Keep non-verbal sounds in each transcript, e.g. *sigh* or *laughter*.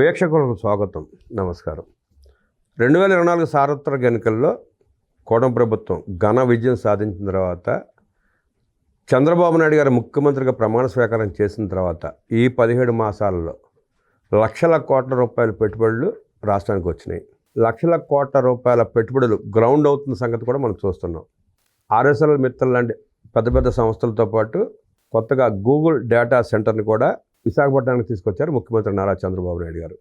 వీక్షకులకు స్వాగతం. నమస్కారం. రెండు వేల ఇరవై నాలుగు సార్వత్రిక ఎన్నికల్లో కోటం ప్రభుత్వం ఘన విజయం సాధించిన తర్వాత చంద్రబాబు నాయుడు గారు ముఖ్యమంత్రిగా ప్రమాణ స్వీకారం చేసిన తర్వాత ఈ పదిహేడు మాసాలలో లక్షల కోట్ల రూపాయల పెట్టుబడులు రాష్ట్రానికి వచ్చినాయి. లక్షల కోట్ల రూపాయల పెట్టుబడులు గ్రౌండ్ అవుతున్న సంగతి కూడా మనం చూస్తున్నాం. ఆర్ఎస్ఎల్ మిత్తల్ లాంటి పెద్ద పెద్ద సంస్థలతో పాటు కొత్తగా గూగుల్ డేటా సెంటర్ని కూడా విశాఖపట్నానికి తీసుకొచ్చారు ముఖ్యమంత్రి నారా చంద్రబాబు నాయుడు గారు.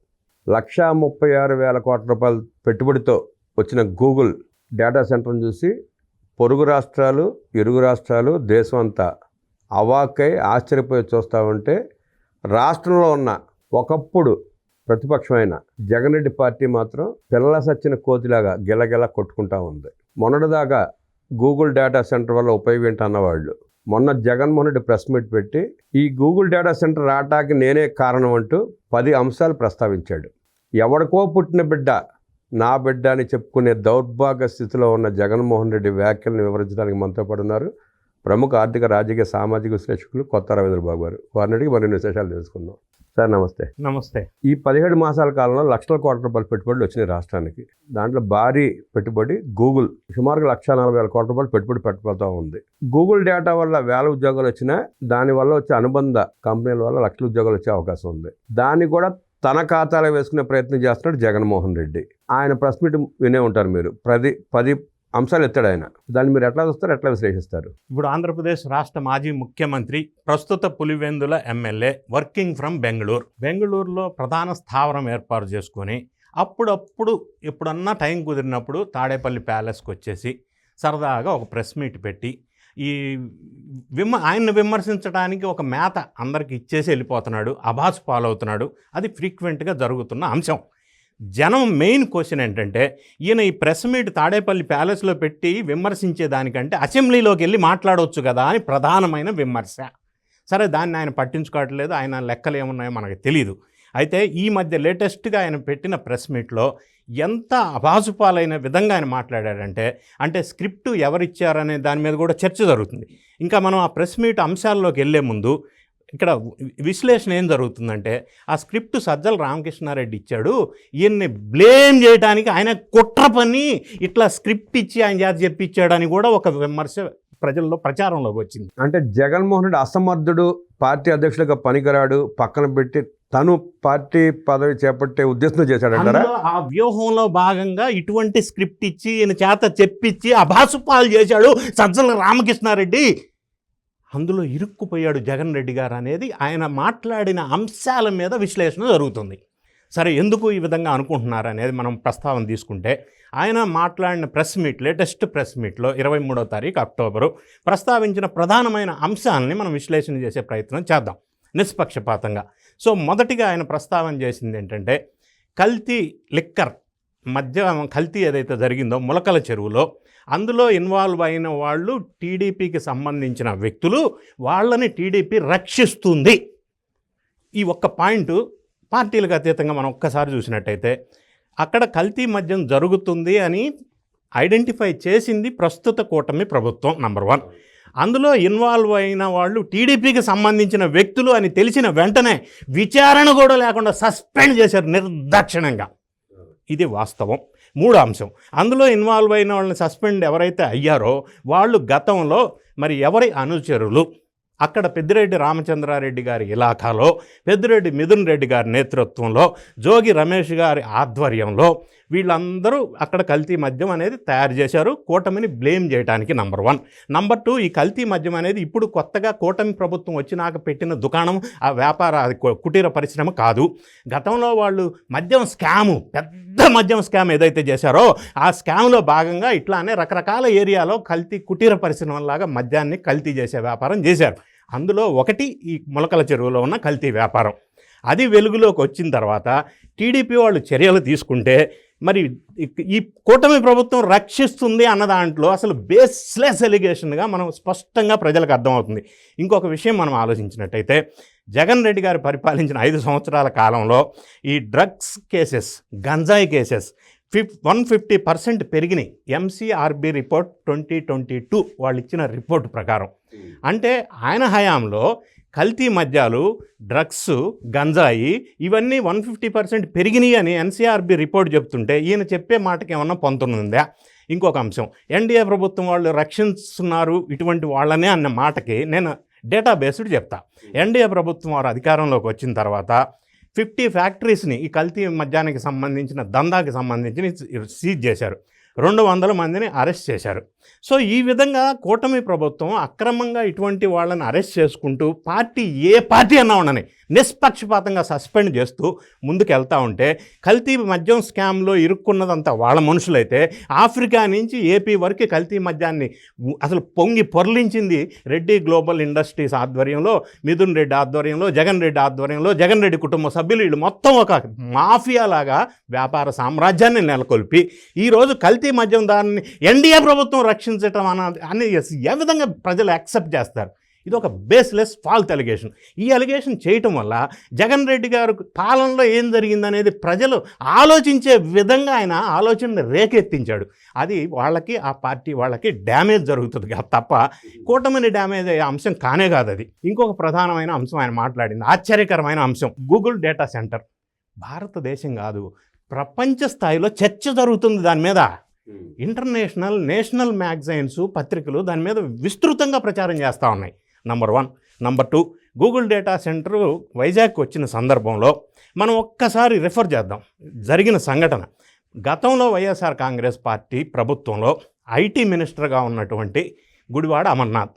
లక్షా ముప్పై ఆరు వేల కోట్ల రూపాయల పెట్టుబడితో వచ్చిన గూగుల్ డేటా సెంటర్ని చూసి పొరుగు రాష్ట్రాలు ఇరుగు రాష్ట్రాలు దేశం అంతా అవాక్కై ఆశ్చర్యపోయి చూస్తూ ఉంటే రాష్ట్రంలో ఉన్న ఒకప్పుడు ప్రతిపక్షమైన జగన్ రెడ్డి పార్టీ మాత్రం పిల్లల సచ్చిన కోతిలాగా గిలగిల కొట్టుకుంటా ఉంది. మొన్నటిదాకా గూగుల్ డేటా సెంటర్ వల్ల ఉపయోగం ఏంటన్నవాళ్ళు మొన్న జగన్మోహన్ రెడ్డి ప్రెస్ మీట్ పెట్టి ఈ గూగుల్ డేటా సెంటర్ రావటానికి నేనే కారణం అంటూ పది అంశాలు ప్రస్తావించాడు. ఎవడికో పుట్టిన బిడ్డ నా బిడ్డ అని చెప్పుకునే దౌర్భాగ్య స్థితిలో ఉన్న జగన్మోహన్ రెడ్డి వ్యాఖ్యలను వివరించడానికి మనతో పాటు ఉన్నారు ప్రముఖ ఆర్థిక రాజకీయ సామాజిక విశ్లేషకులు కొత్త రవీంద్రబాబు గారు. వారిని అడిగి మరిన్ని విశేషాలు తెలుసుకుందాం. సార్ నమస్తే. నమస్తే. ఈ పదిహేడు మాసాల కాలంలో లక్షల కోట్ల రూపాయల పెట్టుబడులు వచ్చినాయి రాష్ట్రానికి. దాంట్లో భారీ పెట్టుబడి గూగుల్ సుమారుగా లక్ష నలభై వేల కోట్ల రూపాయలు పెట్టుబడి పెట్టబోతూ ఉంది. గూగుల్ డేటా వల్ల వేల ఉద్యోగాలు వచ్చినా దానివల్ల వచ్చే అనుబంధ కంపెనీల వల్ల లక్షల ఉద్యోగాలు వచ్చే అవకాశం ఉంది. దాన్ని కూడా తన ఖాతాలో వేసుకునే ప్రయత్నం చేస్తున్నాడు జగన్మోహన్ రెడ్డి. ఆయన ప్రెస్ మీట్ వినే ఉంటారు మీరు. పది పది అంశాలు ఎత్తాడు ఆయన దాన్ని మీరు ఎట్లా చూస్తారు ఎట్లా విశ్లేషిస్తారు? ఇప్పుడు ఆంధ్రప్రదేశ్ రాష్ట్ర మాజీ ముఖ్యమంత్రి ప్రస్తుత Pulivendula MLA working from Bengaluru. బెంగళూరులో ప్రధాన స్థావరం ఏర్పాటు చేసుకొని అప్పుడప్పుడు ఎప్పుడన్నా టైం కుదిరినప్పుడు తాడేపల్లి ప్యాలెస్కి వచ్చేసి సరదాగా ఒక ప్రెస్ మీట్ పెట్టి ఈ విమ ఆయన్ని విమర్శించడానికి ఒక మేత అందరికి ఇచ్చేసి వెళ్ళిపోతున్నాడు అభాస్ పాలవుతున్నాడు. అది ఫ్రీక్వెంట్గా జరుగుతున్న అంశం. జనం మెయిన్ క్వశ్చన్ ఏంటంటే ఈయన ఈ ప్రెస్ మీట్ తాడేపల్లి ప్యాలెస్లో పెట్టి విమర్శించే దానికంటే అసెంబ్లీలోకి వెళ్ళి మాట్లాడవచ్చు కదా అని ప్రధానమైన విమర్శ. సరే దాన్ని ఆయన పట్టించుకోవట్లేదు ఆయన లెక్కలు ఏమున్నాయో మనకు తెలియదు అయితే ఈ మధ్య లేటెస్ట్గా ఆయన పెట్టిన ప్రెస్ మీట్లో ఎంత అభాసుపాలైన విధంగా ఆయన మాట్లాడాడంటే అంటే స్క్రిప్ట్ ఎవరిచ్చారనే దాని మీద కూడా చర్చ జరుగుతుంది. ఇంకా మనం ఆ ప్రెస్ మీట్ అంశాల్లోకి వెళ్ళే ముందు ఇక్కడ విశ్లేషణ ఏం జరుగుతుందంటే ఆ స్క్రిప్ట్ సజ్జల రామకృష్ణారెడ్డి ఇచ్చాడు. ఈయన్ని బ్లేమ్ చేయడానికి ఆయన కుట్ర పని ఇట్లా స్క్రిప్ట్ ఇచ్చి ఆయన చేత చెప్పించాడని కూడా ఒక విమర్శ ప్రజల్లో ప్రచారంలోకి వచ్చింది. అంటే జగన్మోహన్ రెడ్డి అసమర్థుడు పార్టీ అధ్యక్షుడిగా పనికిరాడు పక్కన పెట్టి తను పార్టీ పదవి చేపట్టే ఉద్దేశంతో చేశాడంటారా? ఆ వ్యూహంలో భాగంగా ఇటువంటి స్క్రిప్ట్ ఇచ్చి ఈయన చేత చెప్పించి అభాసుపాలు చేశాడు సజ్జల రామకృష్ణారెడ్డి. అందులో ఇరుక్కుపోయాడు జగన్ రెడ్డి గారు అనేది ఆయన మాట్లాడిన అంశాల మీద విశ్లేషణ జరుగుతుంది. సరే ఎందుకు ఈ విధంగా అనుకుంటున్నారు అనేది మనం ప్రస్తావన తీసుకుంటే ఆయన మాట్లాడిన ప్రెస్ మీట్ లేటెస్ట్ ప్రెస్ మీట్లో ఇరవై మూడో తారీఖు అక్టోబరు ప్రస్తావించిన ప్రధానమైన అంశాలని మనం విశ్లేషణ చేసే ప్రయత్నం చేద్దాం నిష్పక్షపాతంగా. సో మొదటిగా ఆయన ప్రస్తావన చేసింది ఏంటంటే కల్తీ లిక్కర్ మధ్య కల్తీ ఏదైతే జరిగిందో ములకల చెరువులో అందులో ఇన్వాల్వ్ అయిన వాళ్ళు టీడీపీకి సంబంధించిన వ్యక్తులు వాళ్ళని టీడీపీ రక్షిస్తుంది. ఈ ఒక్క పాయింట్ పార్టీలకు అతీతంగా మనం ఒక్కసారి చూసినట్టయితే అక్కడ కల్తీ మద్యం జరుగుతుంది అని ఐడెంటిఫై చేసింది ప్రస్తుత కూటమి ప్రభుత్వం నంబర్ వన్. అందులో ఇన్వాల్వ్ అయిన వాళ్ళు టీడీపీకి సంబంధించిన వ్యక్తులు అని తెలిసిన వెంటనే విచారణ కూడా లేకుండా సస్పెండ్ చేశారు నిర్దాక్షిణ్యంగా. ఇది వాస్తవం. మూడో అంశం అందులో ఇన్వాల్వ్ అయిన వాళ్ళని సస్పెండ్ ఎవరైతే అయ్యారో వాళ్ళు గతంలో మరి ఎవరి అనుచరులు? అక్కడ పెద్దిరెడ్డి రామచంద్రారెడ్డి గారి ఇలాఖాలో పెద్దిరెడ్డి మిథున్ రెడ్డి గారి నేతృత్వంలో జోగి రమేష్ గారి ఆధ్వర్యంలో వీళ్ళందరూ అక్కడ కల్తీ మద్యం అనేది తయారు చేశారు. కూటమిని బ్లేమ్ చేయడానికి నంబర్ వన్. నంబర్ టూ ఈ కల్తీ మద్యం అనేది ఇప్పుడు కొత్తగా కూటమి ప్రభుత్వం వచ్చినాక పెట్టిన దుకాణం ఆ వ్యాపార కుటీర పరిశ్రమ కాదు. గతంలో వాళ్ళు మద్యం స్కాము పెద్ద మద్యం స్కామ్ ఏదైతే చేశారో ఆ స్కామ్లో భాగంగా ఇట్లానే రకరకాల ఏరియాలో కల్తీ కుటీర పరిశ్రమలాగా మద్యాన్ని కల్తీ చేసే వ్యాపారం చేశారు. అందులో ఒకటి ఈ మొలకల చెరువులో ఉన్న కల్తీ వ్యాపారం. అది వెలుగులోకి వచ్చిన తర్వాత టీడీపీ వాళ్ళు చర్యలు తీసుకుంటే మరి ఈ కూటమి ప్రభుత్వం రక్షిస్తుంది అన్న దాంట్లో అసలు బేస్లెస్ ఎలిగేషన్గా మనం స్పష్టంగా ప్రజలకు అర్థమవుతుంది. ఇంకొక విషయం మనం ఆలోచించినట్టయితే జగన్ రెడ్డి గారు పరిపాలించిన ఐదు సంవత్సరాల కాలంలో ఈ డ్రగ్స్ కేసెస్ గంజాయి cases fif one fifty percent పెరిగినాయి. MCRB report twenty twenty two వాళ్ళు ఇచ్చిన రిపోర్ట్ ప్రకారం. అంటే ఆయన హయాంలో కల్తీ మద్యాలు డ్రగ్స్ గంజాయి ఇవన్నీ వన్ ఫిఫ్టీ పర్సెంట్ పెరిగినాయి అని ఎన్సీఆర్బి రిపోర్ట్ చెప్తుంటే ఈయన చెప్పే మాటకి ఏమన్నా పొందుతుందా ఇంకొక అంశం. ఎన్డీఏ ప్రభుత్వం వాళ్ళు రక్షిస్తున్నారు ఇటువంటి వాళ్ళనే అన్న మాటకి నేను డేటా బేస్డ్ చెప్తా ఎన్డీఏ ప్రభుత్వం వారు అధికారంలోకి వచ్చిన తర్వాత ఫిఫ్టీ ఫ్యాక్టరీస్ని ఈ కల్తీ మద్యానికి సంబంధించిన దందాకి సంబంధించి సీజ్ చేశారు. రెండు వందల మందిని అరెస్ట్ చేశారు. సో ఈ విధంగా కూటమి ప్రభుత్వం అక్రమంగా ఇటువంటి వాళ్ళని అరెస్ట్ చేసుకుంటూ పార్టీ ఏ పార్టీ అన్నా ఉండని నిష్పక్షపాతంగా సస్పెండ్ చేస్తూ ముందుకు వెళ్తూ ఉంటే కల్తీ మద్యం స్కామ్లో ఇరుక్కున్నదంతా వాళ్ళ మనుషులైతే ఆఫ్రికా నుంచి ఏపీ వరకు కల్తీ మద్యాన్ని అసలు పొంగి పొరలించింది రెడ్డి గ్లోబల్ ఇండస్ట్రీస్ ఆధ్వర్యంలో మిథున్ రెడ్డి ఆధ్వర్యంలో జగన్ రెడ్డి ఆధ్వర్యంలో జగన్ రెడ్డి కుటుంబ సభ్యులు వీళ్ళు మొత్తం ఒక మాఫియా లాగా వ్యాపార సామ్రాజ్యాన్ని నెలకొల్పి ఈరోజు కల్తీ మద్యం దాన్ని ఎన్డీఏ ప్రభుత్వం రక్షించటం అన్నది అని ఏ విధంగా ప్రజలు యాక్సెప్ట్ చేస్తారు? ఇది ఒక బేస్లెస్ ఫాల్త్ అలిగేషన్. ఈ అలిగేషన్ చేయటం వల్ల జగన్ రెడ్డి గారు పాలనలో ఏం జరిగిందనేది ప్రజలు ఆలోచించే విధంగా ఆయన ఆలోచనని రేకెత్తించాడు. అది వాళ్ళకి ఆ పార్టీ వాళ్ళకి డ్యామేజ్ జరుగుతుంది తప్ప కూటమిని డ్యామేజ్ అయ్యే అంశం కానే కాదు అది. ఇంకొక ప్రధానమైన అంశం ఆయన మాట్లాడింది. ఆశ్చర్యకరమైన అంశం. Google data centre. భారతదేశం కాదు ప్రపంచ స్థాయిలో చర్చ జరుగుతుంది దాని మీద. Hmm. ఇంటర్నేషనల్ నేషనల్ మ్యాగజైన్స్ పత్రికలు దాని మీద విస్తృతంగా ప్రచారం చేస్తూ ఉన్నాయి. Number one number two Google data centre Vizag వచ్చిన సందర్భంలో మనం ఒక్కసారి రిఫర్ చేద్దాం. జరిగిన సంఘటన. గతంలో వైఎస్ఆర్ కాంగ్రెస్ పార్టీ ప్రభుత్వంలో ఐటీ మినిస్టర్గా ఉన్నటువంటి గుడివాడ అమర్నాథ్.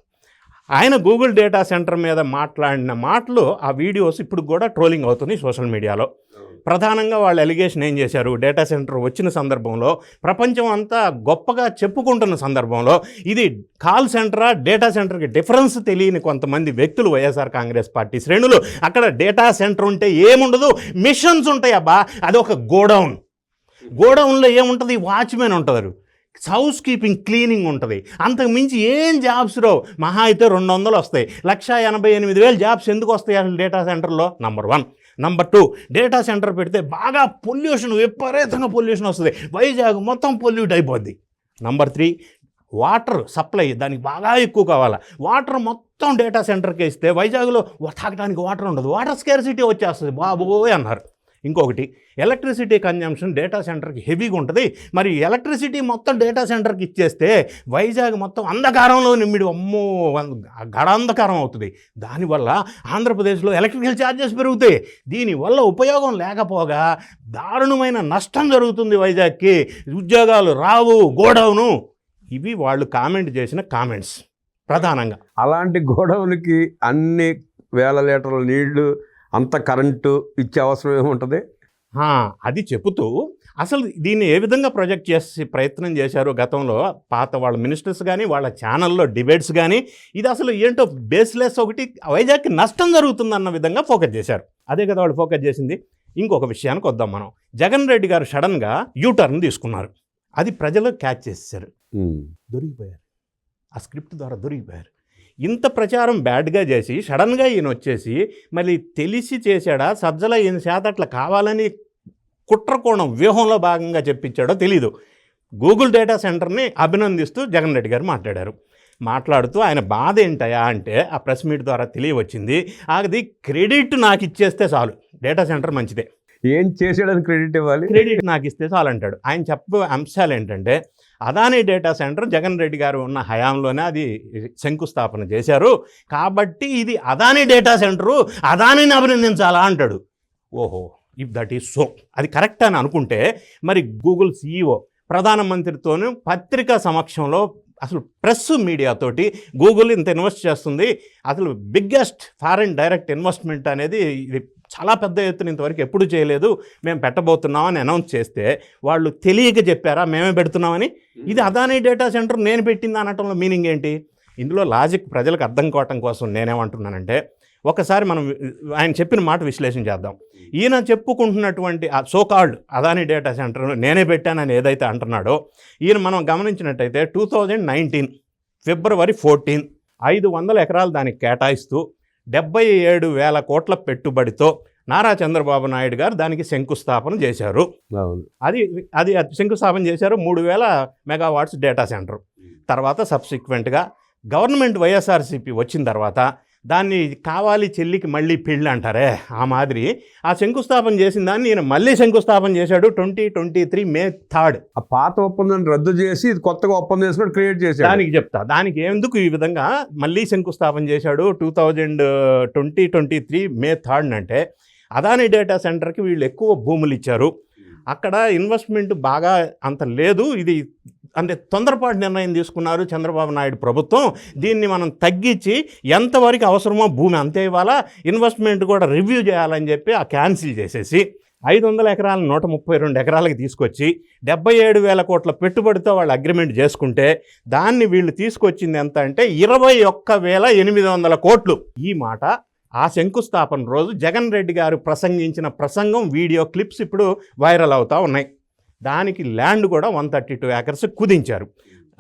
ఆయన గూగుల్ డేటా సెంటర్ మీద మాట్లాడిన మాటలు ఆ వీడియోస్ ఇప్పుడు కూడా ట్రోలింగ్ అవుతున్నాయి సోషల్ మీడియాలో. ప్రధానంగా వాళ్ళు ఎలిగేషన్ ఏం చేశారు? డేటా సెంటర్ వచ్చిన సందర్భంలో ప్రపంచం అంతా గొప్పగా చెప్పుకుంటున్న సందర్భంలో ఇది కాల్ సెంటరా డేటా సెంటర్కి డిఫరెన్స్ తెలియని కొంతమంది వ్యక్తులు వైఎస్ఆర్ కాంగ్రెస్ పార్టీ శ్రేణులు. అక్కడ డేటా సెంటర్ ఉంటే ఏముండదు? మిషన్స్ ఉంటాయి అబ్బా. అది ఒక గోడౌన్. గోడౌన్లో ఏముంటుంది? వాచ్మెన్ ఉంటారు హౌస్ కీపింగ్ క్లీనింగ్ ఉంటుంది. అంతకు మించి ఏం జాబ్స్ రావు? మహా అయితే రెండు వందలు వస్తాయి. లక్ష ఎనభై ఎనిమిది వేలు జాబ్స్ ఎందుకు వస్తాయి అసలు డేటా సెంటర్లో number one number two data centre పెడితే బాగా పొల్యూషన్ విపరీతంగా పొల్యూషన్ వస్తుంది. వైజాగ్ మొత్తం పొల్యూట్ అయిపోద్ది. నంబర్ త్రీ వాటర్ సప్లై దానికి బాగా ఎక్కువ కావాలి. వాటర్ మొత్తం డేటా సెంటర్కి ఇస్తే వైజాగ్లో తాగడానికి వాటర్ ఉండదు. వాటర్ స్కేర్సిటీ వచ్చేస్తుంది. బాబోయ్ అన్నారు. ఇంకొకటి ఎలక్ట్రిసిటీ కన్జంప్షన్ డేటా సెంటర్కి హెవీగా ఉంటుంది. మరి ఎలక్ట్రిసిటీ మొత్తం డేటా సెంటర్కి ఇచ్చేస్తే వైజాగ్ మొత్తం అంధకారంలో నిమ్మిడి అమ్మో! గడాంధకారం అవుతుంది. దానివల్ల ఆంధ్రప్రదేశ్లో ఎలక్ట్రికల్ ఛార్జెస్ పెరుగుతాయి. దీనివల్ల ఉపయోగం లేకపోగా దారుణమైన నష్టం జరుగుతుంది వైజాగ్కి. ఉద్యోగాలు రావు గోడౌను. ఇవి వాళ్ళు కామెంట్ చేసిన కామెంట్స్. ప్రధానంగా. అలాంటి గోడౌన్కి అన్ని వేల లీటర్ల నీళ్ళు అంత కరెంటు ఇచ్చే అవసరం ఏముంటుంది? అది చెబుతూ అసలు దీన్ని ఏ విధంగా ప్రొజెక్ట్ చేసి ప్రయత్నం చేశారు గతంలో? పాత వాళ్ళ మినిస్టర్స్ కానీ వాళ్ళ ఛానల్లో డిబేట్స్ కానీ ఇది అసలు ఏంటో బేస్లెస్ ఒకటి వైజాగ్కి నష్టం జరుగుతుందన్న విధంగా ఫోకస్ చేశారు. అదే కదా వాళ్ళు ఫోకస్ చేసింది. ఇంకొక విషయానికి వద్దాం మనం. జగన్ రెడ్డి గారు సడన్గా యూటర్న్ తీసుకున్నారు. అది ప్రజలు క్యాచ్ చేసేసారు. దొరికిపోయారు. ఆ స్క్రిప్ట్ ద్వారా దొరికిపోయారు. ఇంత ప్రచారం బ్యాడ్గా చేసి సడన్గా ఈయన వచ్చేసి మళ్ళీ తెలిసి చేశాడా సజ్జల ఈయన చేత అట్లా కావాలని కుట్రకోణం వ్యూహంలో భాగంగా చెప్పించాడో తెలీదు. గూగుల్ డేటా సెంటర్ని అభినందిస్తూ జగన్ రెడ్డి గారు మాట్లాడారు. మాట్లాడుతూ ఆయన బాధ ఏంటయా అంటే ఆ ప్రెస్ మీట్ ద్వారా తెలియవచ్చింది. అది క్రెడిట్ నాకు ఇచ్చేస్తే చాలు. డేటా సెంటర్ మంచిదే. ఏం చేసాడని క్రెడిట్ ఇవ్వాలి? క్రెడిట్ నాకు ఇస్తే చాలు అంటాడు ఆయన చెప్పే అంశాలు ఏంటంటే అదానీ డేటా సెంటర్ జగన్ రెడ్డి గారు ఉన్న హయాంలోనే అది శంకుస్థాపన చేశారు. కాబట్టి ఇది అదానీ డేటా సెంటరు అదానీని అభినందించాలా అంటాడు. ఓహో ఇఫ్ దట్ ఈస్ సో అది కరెక్ట్ అని అనుకుంటే మరి గూగుల్ సీఈఓ ప్రధానమంత్రితోనూ పత్రికా సమక్షంలో అసలు ప్రెస్ మీడియాతోటి గూగుల్ ఇంత ఇన్వెస్ట్ చేస్తుంది. అసలు బిగ్గెస్ట్ ఫారిన్ డైరెక్ట్ ఇన్వెస్ట్మెంట్ అనేది ఇది చాలా పెద్ద ఎత్తున ఇంతవరకు ఎప్పుడు చేయలేదు. మేము పెట్టబోతున్నామని అనౌన్స్ చేస్తే వాళ్ళు తెలియక చెప్పారా మేమే పెడుతున్నామని? ఇది అదానీ డేటా సెంటర్ నేను పెట్టింది అనటంలో మీనింగ్ ఏంటి? ఇందులో లాజిక్ ప్రజలకు అర్థం కావటం కోసం నేనేమంటున్నానంటే ఒకసారి మనం ఆయన చెప్పిన మాట విశ్లేషణ చేద్దాం. ఈయన చెప్పుకుంటున్నటువంటి ఆ సోకాల్డ్ అదానీ డేటా సెంటర్ నేనే పెట్టానని ఏదైతే అంటున్నాడో ఈయన మనం గమనించినట్టయితే two thousand nineteen February fourteen ఐదు వందల ఎకరాలు దానికి కేటాయిస్తూ డెబ్బై ఏడు వేల కోట్ల పెట్టుబడితో నారా చంద్రబాబు నాయుడు గారు దానికి శంకుస్థాపన చేశారు. అది అది శంకుస్థాపన చేశారు మూడు వేల మెగావాట్స్ డేటా సెంటర్. తర్వాత సబ్సిక్వెంట్గా గవర్నమెంట్ వైఎస్ఆర్సీపీ వచ్చిన తర్వాత దాన్ని కావాలి చెల్లికి మళ్ళీ పెళ్ళి అంటారే ఆ మాదిరి. ఆ శంకుస్థాపన చేసిన దాన్ని ఈయన మళ్ళీ శంకుస్థాపన చేశాడు twenty twenty three May third. ఆ పాత ఒప్పందాన్ని రద్దు చేసి ఇది కొత్తగా ఒప్పందం చేసుకుని క్రియేట్ చేశాడు. దానికి చెప్తా. దానికి ఎందుకు ఈ విధంగా మళ్ళీ శంకుస్థాపన చేశాడు two thousand twenty twenty three May third అంటే అదాని డేటా సెంటర్కి వీళ్ళు ఎక్కువ భూములు ఇచ్చారు. అక్కడ ఇన్వెస్ట్మెంట్ బాగా అంత లేదు. ఇది అంటే తొందరపాటు నిర్ణయం తీసుకున్నారు చంద్రబాబు నాయుడు ప్రభుత్వం. దీన్ని మనం తగ్గించి ఎంతవరకు అవసరమో భూమి అంతే ఇవ్వాలా ఇన్వెస్ట్మెంట్ కూడా రివ్యూ చేయాలని చెప్పి ఆ క్యాన్సిల్ చేసేసి ఐదు వందల ఎకరాలు నూట ముప్పై రెండు ఎకరాలకి తీసుకొచ్చి డెబ్బై ఏడు వేల కోట్ల పెట్టుబడితో వాళ్ళు అగ్రిమెంట్ చేసుకుంటే దాన్ని వీళ్ళు తీసుకొచ్చింది ఎంత అంటే ఇరవై ఒక్క వేల ఎనిమిది వందల కోట్లు. ఈ మాట ఆ శంకుస్థాపన రోజు జగన్ రెడ్డి గారు ప్రసంగించిన ప్రసంగం వీడియో క్లిప్స్ ఇప్పుడు వైరల్ అవుతూ ఉన్నాయి. దానికి ల్యాండ్ కూడా వన్ థర్టీ టూ ఏకర్స్ కుదించారు.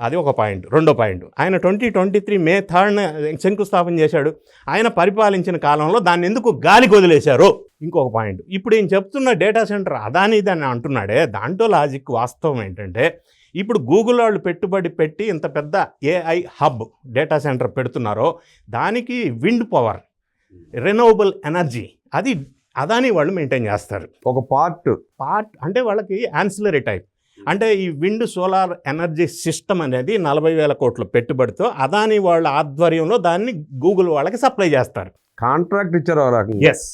అది ఒక పాయింట్. రెండో పాయింట్. ఆయన twenty twenty three May third శంకుస్థాపన చేశాడు. ఆయన పరిపాలించిన కాలంలో దాన్ని ఎందుకు గాలికి వదిలేశారు ఇంకొక పాయింట్. ఇప్పుడు ఈయన చెప్తున్న డేటా సెంటర్ అదానిది అని అంటున్నాడే. దాంట్లో లాజిక్ వాస్తవం ఏంటంటే ఇప్పుడు గూగుల్ వాళ్ళు పెట్టుబడి పెట్టి ఇంత పెద్ద ఏఐ హబ్ డేటా సెంటర్ పెడుతున్నారో దానికి విండ్ పవర్ రెనోవబుల్ ఎనర్జీ అది అదాని వాళ్ళు మెయింటైన్ చేస్తారు. ఒక పార్ట్ పార్ట్ అంటే వాళ్ళకి యాన్సిలరీ టైప్ అంటే ఈ విండ్ సోలార్ ఎనర్జీ సిస్టమ్ అనేది నలభై వేల కోట్ల పెట్టుబడితో అదాని వాళ్ళ ఆధ్వర్యంలో దాన్ని గూగుల్ వాళ్ళకి సప్లై చేస్తారు. కాంట్రాక్ట్ ఇచ్చారు ఎస్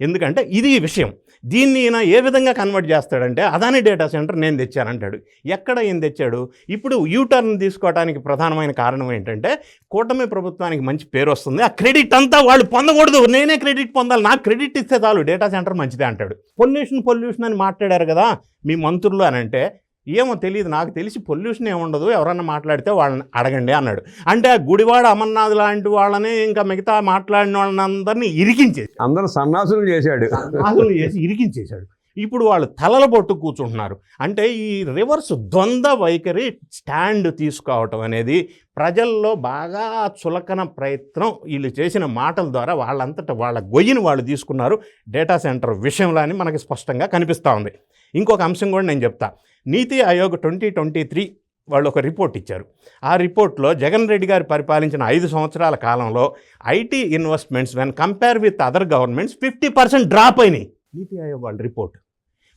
ఎందుకంటే ఇది విషయం. దీన్ని ఈయన ఏ విధంగా కన్వర్ట్ చేస్తాడంటే అదాని డేటా సెంటర్ నేను తెచ్చానంటాడు. ఎక్కడ ఏం తెచ్చాడు? ఇప్పుడు యూటర్న్ తీసుకోవడానికి ప్రధానమైన కారణం ఏంటంటే కూటమి ప్రభుత్వానికి మంచి పేరు వస్తుంది. ఆ క్రెడిట్ అంతా వాళ్ళు పొందకూడదు. నేనే క్రెడిట్ పొందాలి. నాకు క్రెడిట్ ఇస్తే చాలు. డేటా సెంటర్ మంచిదే అంటాడు. పొల్యూషన్ పొల్యూషన్ అని మాట్లాడారు కదా మీ మంత్రులు అని అంటే ఏమో తెలియదు నాకు తెలిసి పొల్యూషన్ ఏముండదు ఎవరన్నా మాట్లాడితే వాళ్ళని అడగండి అన్నాడు. అంటే ఆ గుడివాడ అమర్నాథ్ లాంటి వాళ్ళని ఇంకా మిగతా మాట్లాడిన వాళ్ళని అందరినీ ఇరికించేసి అందరూ సన్నాసులు చేశాడు. అసలు చేసి ఇరికించేశాడు. ఇప్పుడు వాళ్ళు తలల పొట్టు కూర్చుంటున్నారు. అంటే ఈ రివర్స్ ద్వంద్వ వైఖరి స్టాండ్ తీసుకోవటం అనేది ప్రజల్లో బాగా చులకన ప్రయత్నం వీళ్ళు చేసిన మాటల ద్వారా వాళ్ళంతటా వాళ్ళ గొయ్యిని వాళ్ళు తీసుకున్నారు. డేటా సెంటర్ విషయంలో అని మనకి స్పష్టంగా కనిపిస్తూ ఉంది. ఇంకొక అంశం కూడా నేను చెప్తా. నీతి ఆయోగ్ ట్వంటీ ట్వంటీ త్రీ వాళ్ళు ఒక రిపోర్ట్ ఇచ్చారు. ఆ రిపోర్ట్లో జగన్ రెడ్డి గారు పరిపాలించిన ఐదు సంవత్సరాల కాలంలో IT investments when compare with other governments fifty percent drop అయినాయి. నీతి ఆయోగ్ వాళ్ళ రిపోర్ట్.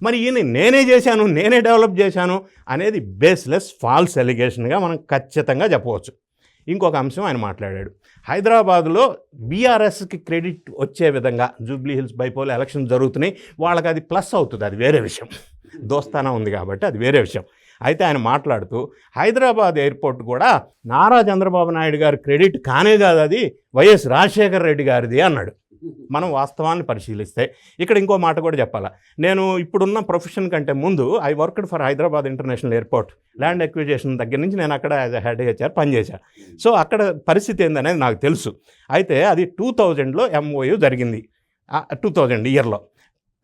మరి ఈయన నేనే చేశాను నేనే డెవలప్ చేశాను అనేది బేస్లెస్ ఫాల్స్ ఎలిగేషన్గా మనం ఖచ్చితంగా చెప్పవచ్చు. ఇంకొక అంశం ఆయన మాట్లాడాడు. హైదరాబాద్లో బీఆర్ఎస్కి క్రెడిట్ వచ్చే విధంగా జూబ్లీ హిల్స్ బైపోల్ ఎలక్షన్ జరుగుతున్నాయి. వాళ్ళకి అది ప్లస్ అవుతుంది. అది వేరే విషయం. దోస్తానా ఉంది కాబట్టి అది వేరే విషయం. అయితే ఆయన మాట్లాడుతూ హైదరాబాద్ ఎయిర్పోర్ట్ కూడా నారా చంద్రబాబు నాయుడు గారి క్రెడిట్ కానే కాదు అది. వైఎస్ రాజశేఖర రెడ్డి గారిది అన్నాడు. *laughs* మనం వాస్తవాన్ని పరిశీలిస్తే ఇక్కడ ఇంకో మాట కూడా చెప్పాలా. నేను ఇప్పుడున్న ప్రొఫెషన్ కంటే ముందు I worked for Hyderabad international airport land acquisition దగ్గర నుంచి నేను అక్కడ యాజ్ హెడ్ హెచ్ఆర్ పనిచేశాను సో అక్కడ పరిస్థితి ఏందనేది నాకు తెలుసు. అయితే అది టూ థౌజండ్లో ఎంఓయూ జరిగింది. టూ థౌజండ్ ఇయర్లో.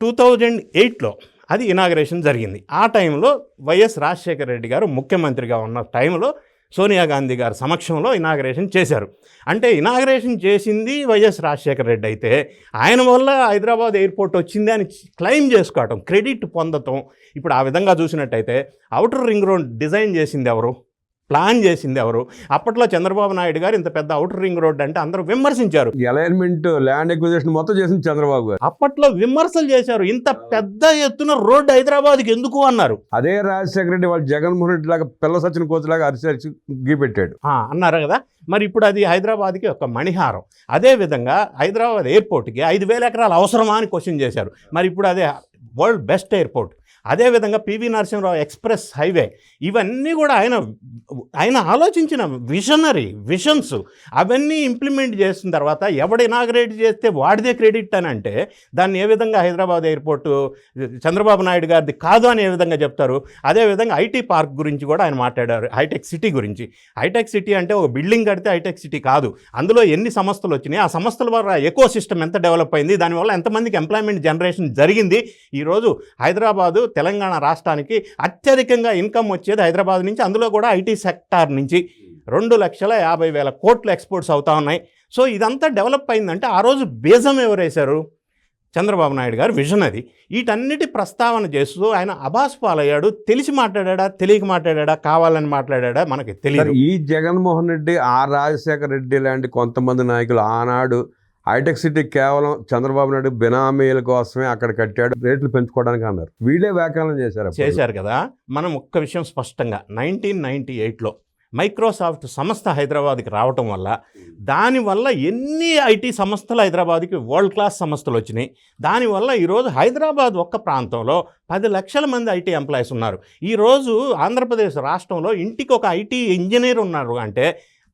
టూ థౌజండ్ ఎయిట్లో అది ఇనాగరేషన్ జరిగింది. ఆ టైంలో వైఎస్ రాజశేఖర రెడ్డి గారు ముఖ్యమంత్రిగా ఉన్న టైంలో సోనియా గాంధీ గారి సమక్షంలో ఇనాగరేషన్ చేశారు. అంటే ఇనాగరేషన్ చేసింది వైఎస్ రాజశేఖర రెడ్డి అయితే ఆయన వల్ల హైదరాబాద్ ఎయిర్పోర్ట్ వచ్చింది అని క్లెయిమ్ చేసుకోవటం క్రెడిట్ పొందటం ఇప్పుడు ఆ విధంగా చూసినట్టయితే అవుటర్ రింగ్ రోడ్ డిజైన్ చేసింది ఎవరు? ప్లాన్ చేసింది ఎవరు? అప్పట్లో చంద్రబాబు నాయుడు గారు ఇంత పెద్ద అవుటర్ రింగ్ రోడ్ అంటే అందరూ విమర్శించారు. అలైన్మెంట్ ల్యాండ్ ఎక్విజిషన్ మొత్తం చేసింది చంద్రబాబు గారు. అప్పట్లో విమర్శలు చేశారు. ఇంత పెద్ద ఎత్తున రోడ్డు హైదరాబాద్కి ఎందుకు అన్నారు? అదే రాజశేఖర రెడ్డి వాళ్ళు జగన్మోహన్ రెడ్డి లాగా పిల్ల సచిన కోచలాగా అరిచి గీపెట్టాడు అన్నారు కదా? మరి ఇప్పుడు అది హైదరాబాద్కి ఒక మణిహారం. అదేవిధంగా హైదరాబాద్ ఎయిర్పోర్ట్కి ఐదు వేల ఎకరాలు అవసరమా అని క్వశ్చన్ చేశారు. మరి ఇప్పుడు అదే వరల్డ్ బెస్ట్ ఎయిర్పోర్ట్ అదేవిధంగా పివి నరసింహరావు ఎక్స్ప్రెస్ హైవే ఇవన్నీ కూడా ఆయన ఆయన ఆలోచించిన విషనరీ విషన్స్ అవన్నీ ఇంప్లిమెంట్ చేసిన తర్వాత ఎవడు ఇనాగ్రేట్ చేస్తే వాడిదే క్రెడిట్ అని అంటే దాన్ని ఏ విధంగా హైదరాబాద్ ఎయిర్పోర్టు చంద్రబాబు నాయుడు గారిది కాదు అని ఏ విధంగా చెప్తారు? అదేవిధంగా ఐటీ పార్క్ గురించి కూడా ఆయన మాట్లాడారు హైటెక్ సిటీ గురించి. హైటెక్ సిటీ అంటే ఒక బిల్డింగ్ కడితే హైటెక్ సిటీ కాదు. అందులో ఎన్ని సంస్థలు వచ్చినాయి? ఆ సంస్థల వల్ల ఎకో సిస్టమ్ ఎంత డెవలప్ అయింది? దానివల్ల ఎంతమందికి ఎంప్లాయ్మెంట్ జనరేషన్ జరిగింది? ఈరోజు హైదరాబాదు తెలంగాణ రాష్ట్రానికి అత్యధికంగా ఇన్కమ్ వచ్చేది హైదరాబాద్ నుంచి అందులో కూడా ఐటీ సెక్టార్ నుంచి. రెండు లక్షల యాభై వేల కోట్లు ఎక్స్పోర్ట్స్ అవుతా ఉన్నాయి. సో ఇదంతా డెవలప్ అయిందంటే ఆ రోజు బీజం ఎవరు వేశారు చంద్రబాబు నాయుడు గారు విజన్ అది. వీటన్నిటి ప్రస్తావన చేస్తూ ఆయన అబాస్ పాలయ్యాడు. తెలిసి మాట్లాడా తెలియక మాట్లాడా కావాలని మాట్లాడా మనకి తెలియదు ఈ జగన్మోహన్ రెడ్డి ఆ రాజశేఖర రెడ్డి లాంటి కొంతమంది నాయకులు ఆనాడు హైటెక్ సిటీ కేవలం చంద్రబాబు నాయుడు బినామీల కోసమే అక్కడ కట్టాడు రేట్లు పెంచుకోవడానికి అన్నారు. వీళ్ళే వ్యాఖ్యానం చేశారు చేశారు కదా? మనం ఒక్క విషయం స్పష్టంగా నైన్టీన్ నైన్టీ ఎయిట్లో మైక్రోసాఫ్ట్ సంస్థ హైదరాబాద్కి రావటం వల్ల దానివల్ల ఎన్ని ఐటీ సంస్థలు హైదరాబాద్కి వరల్డ్ క్లాస్ సంస్థలు వచ్చినాయి? దానివల్ల ఈరోజు హైదరాబాద్ ఒక్క ప్రాంతంలో పది లక్షల మంది ఐటీ ఎంప్లాయీస్ ఉన్నారు. ఈరోజు ఆంధ్రప్రదేశ్ రాష్ట్రంలో ఇంటికి ఒక ఐటీ ఇంజనీర్ ఉన్నారు అంటే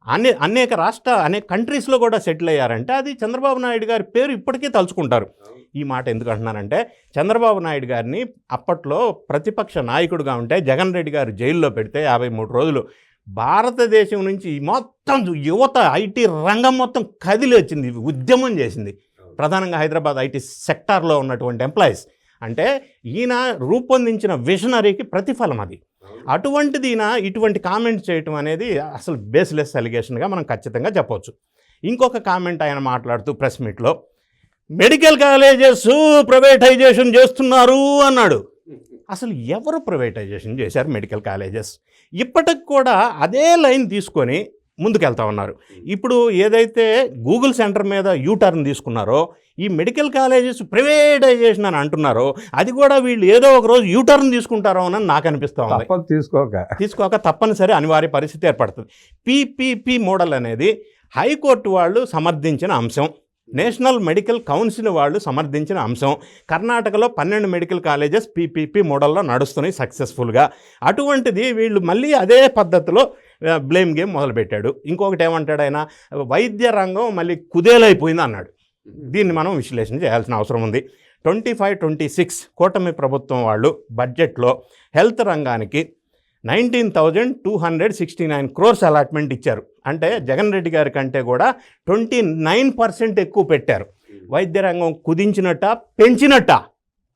అనే అనేక రాష్ట్ర అనేక కంట్రీస్లో కూడా సెటిల్ అయ్యారంటే అది చంద్రబాబు నాయుడు గారి పేరు ఇప్పటికీ తలుచుకుంటారు. ఈ మాట ఎందుకు అంటున్నానంటే చంద్రబాబు నాయుడు గారిని అప్పట్లో ప్రతిపక్ష నాయకుడుగా ఉంటే జగన్ రెడ్డి గారు జైల్లో పెడితే యాభై మూడు రోజులు భారతదేశం నుంచి మొత్తం యువత ఐటీ రంగం మొత్తం కదిలి వచ్చింది ఉద్యమం చేసింది. ప్రధానంగా హైదరాబాద్ ఐటీ సెక్టార్లో ఉన్నటువంటి ఎంప్లాయీస్ అంటే ఈయన రూపొందించిన విషనరీకి ప్రతిఫలం అది. అటువంటిదినా ఇటువంటి కామెంట్ చేయటం అనేది అసలు బేస్లెస్ అలిగేషన్గా మనం ఖచ్చితంగా చెప్పవచ్చు. ఇంకొక కామెంట్ ఆయన మాట్లాడుతూ ప్రెస్ మీట్లో మెడికల్ కాలేజెస్ ప్రైవేటైజేషన్ చేస్తున్నారు అన్నాడు. అసలు ఎవరు ప్రైవేటైజేషన్ చేశారు మెడికల్ కాలేజెస్ ఇప్పటికి కూడా అదే లైన్ తీసుకొని ముందుకెళ్తా ఉన్నారు. ఇప్పుడు ఏదైతే గూగుల్ సెంటర్ మీద యూటర్న్ తీసుకున్నారో ఈ మెడికల్ కాలేజెస్ ప్రైవేటైజేషన్ అని అంటున్నారో అది కూడా వీళ్ళు ఏదో ఒక రోజు యూటర్న్ తీసుకుంటారో అని నాకు అనిపిస్తూ ఉంది. తీసుకోక. తీసుకోక తప్పనిసరి అనివార్య పరిస్థితి ఏర్పడుతుంది. పీపీపీ మోడల్ అనేది హైకోర్టు వాళ్ళు సమర్థించిన అంశం. నేషనల్ మెడికల్ కౌన్సిల్ వాళ్ళు సమర్థించిన అంశం. కర్ణాటకలో పన్నెండు మెడికల్ కాలేజెస్ పీపీపీ మోడల్లో నడుస్తున్నాయి సక్సెస్ఫుల్గా. అటువంటిది వీళ్ళు మళ్ళీ అదే పద్ధతిలో బ్లేమ్ గేమ్ మొదలుపెట్టాడు. ఇంకొకటి ఏమంటాడు ఆయన? వైద్య రంగం మళ్ళీ కుదేలైపోయింది అన్నాడు. దీన్ని మనం విశ్లేషణ చేయాల్సిన అవసరం ఉంది. ట్వంటీ ఫైవ్ ట్వంటీ సిక్స్ కూటమి ప్రభుత్వం వాళ్ళు బడ్జెట్లో హెల్త్ రంగానికి nineteen thousand two hundred sixty nine crores allotment ఇచ్చారు. అంటే జగన్ రెడ్డి గారి కంటే కూడా ట్వంటీ నైన్ పర్సెంట్ ఎక్కువ పెట్టారు. వైద్య రంగం కుదించినట్ట పెంచినట్ట.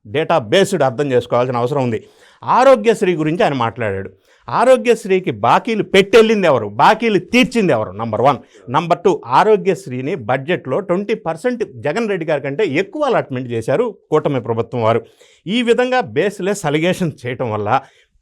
డేటా బేస్డ్ అర్థం చేసుకోవాల్సిన అవసరం ఉంది. ఆరోగ్యశ్రీ గురించి ఆయన మాట్లాడాడు. ఆరోగ్యశ్రీకి బాకీలు పెట్టెళ్ళింది ఎవరు? బాకీలు తీర్చింది ఎవరు? నంబర్ వన్ నంబర్ టూ ఆరోగ్యశ్రీని బడ్జెట్లో ట్వంటీ పర్సెంట్ జగన్ రెడ్డి గారి కంటే ఎక్కువ అలాట్మెంట్ చేశారు కూటమి ప్రభుత్వం వారు. ఈ విధంగా బేస్లెస్ అలిగేషన్ చేయటం వల్ల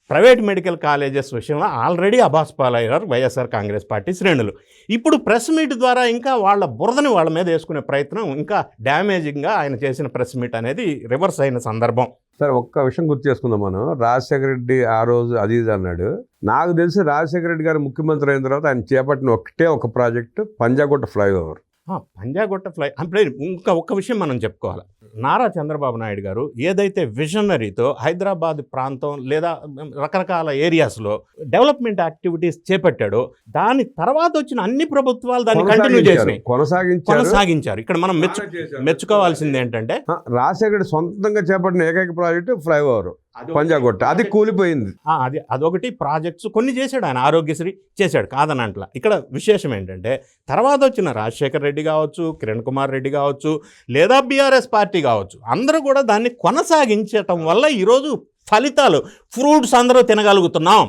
ప్రైవేట్ మెడికల్ కాలేజెస్ విషయంలో ఆల్రెడీ అభాస్పాలయ్యారు వైఎస్ఆర్ కాంగ్రెస్ పార్టీ శ్రేణులు. ఇప్పుడు ప్రెస్ మీట్ ద్వారా ఇంకా వాళ్ళ బురదని వాళ్ళ మీద వేసుకునే ప్రయత్నం ఇంకా డ్యామేజింగ్గా ఆయన చేసిన ప్రెస్ మీట్ అనేది రివర్స్ అయిన సందర్భం. సార్ ఒక్క విషయం గుర్తు చేసుకుందాం మనం. రాజశేఖర రెడ్డి ఆ రోజు అది ఇది అన్నాడు నాకు తెలిసి రాజశేఖర రెడ్డి గారు ముఖ్యమంత్రి అయిన తర్వాత ఆయన చేపట్టిన ఒకటే ఒక project Panjagutta flyover. Panjagutta fly అంటే ఇంకా ఒక్క విషయం మనం చెప్పుకోవాలి. నారా చంద్రబాబు నాయుడు గారు ఏదైతే విజనరీతో హైదరాబాద్ ప్రాంతం లేదా రకరకాల ఏరియాస్లో డెవలప్మెంట్ యాక్టివిటీస్ చేపట్టాడో దాని తర్వాత వచ్చిన అన్ని ప్రభుత్వాలు దాన్ని కంటిన్యూ చేసినాయి. కొనసాగించారు. కొనసాగించారు. ఇక్కడ మనం మెచ్చు మెచ్చుకోవాల్సింది ఏంటంటే రాజశేఖర సొంతంగా చేపట్టిన ఏకైక ప్రాజెక్టు ఫ్లైఓవర్. పంజాగుట్ట. అది కూలిపోయింది. అది అదొకటి ప్రాజెక్ట్స్ కొన్ని చేశాడు ఆయన ఆరోగ్యశ్రీ చేశాడు కాదని అంట్ల ఇక్కడ విశేషం ఏంటంటే తర్వాత వచ్చిన రాజశేఖర్ రెడ్డి కావచ్చు కిరణ్ కుమార్ రెడ్డి కావచ్చు లేదా బీఆర్ఎస్ పార్టీ కావచ్చు అందరూ కూడా దాన్ని కొనసాగించటం వల్ల ఈరోజు ఫలితాలు ఫ్రూట్స్ అందరూ తినగలుగుతున్నాం.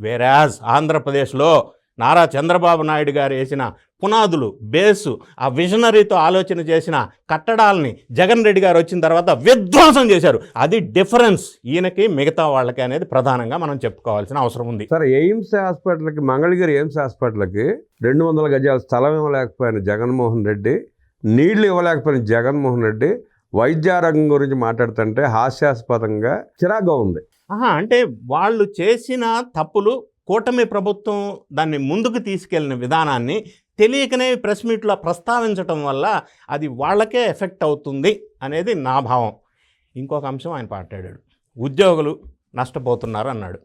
వేరాజ్ ఆంధ్రప్రదేశ్లో నారా చంద్రబాబు నాయుడు గారు వేసిన పునాదులు బేసు ఆ విజనరీతో ఆలోచన చేసిన కట్టడాలని జగన్ రెడ్డి గారు వచ్చిన తర్వాత విధ్వంసం చేశారు. అది డిఫరెన్స్. ఈయనకి మిగతా వాళ్ళకి అనేది ప్రధానంగా మనం చెప్పుకోవాల్సిన అవసరం ఉంది. సరే ఎయిమ్స్ హాస్పిటల్కి మంగళగిరి ఎయిమ్స్ హాస్పిటల్కి రెండు వందల గజాల స్థలం ఇవ్వలేకపోయిన జగన్మోహన్ రెడ్డి నీళ్ళు ఇవ్వలేకపోయిన జగన్మోహన్ రెడ్డి వైద్యారంగం గురించి మాట్లాడుతుంటే హాస్యాస్పదంగా చిరాగ్గా ఉంది. ఆహా, అంటే వాళ్ళు చేసిన తప్పులు కూటమి ప్రభుత్వం దాన్ని ముందుకు తీసుకెళ్ళిన విధానాన్ని తెలియకనే ప్రెస్ మీట్లో ప్రస్తావించటం వల్ల అది వాళ్ళకే ఎఫెక్ట్ అవుతుంది అనేది నా భావం. ఇంకొక అంశం ఆయన మాట్లాడాడు ఉద్యోగులు నష్టపోతున్నారు అన్నాడు.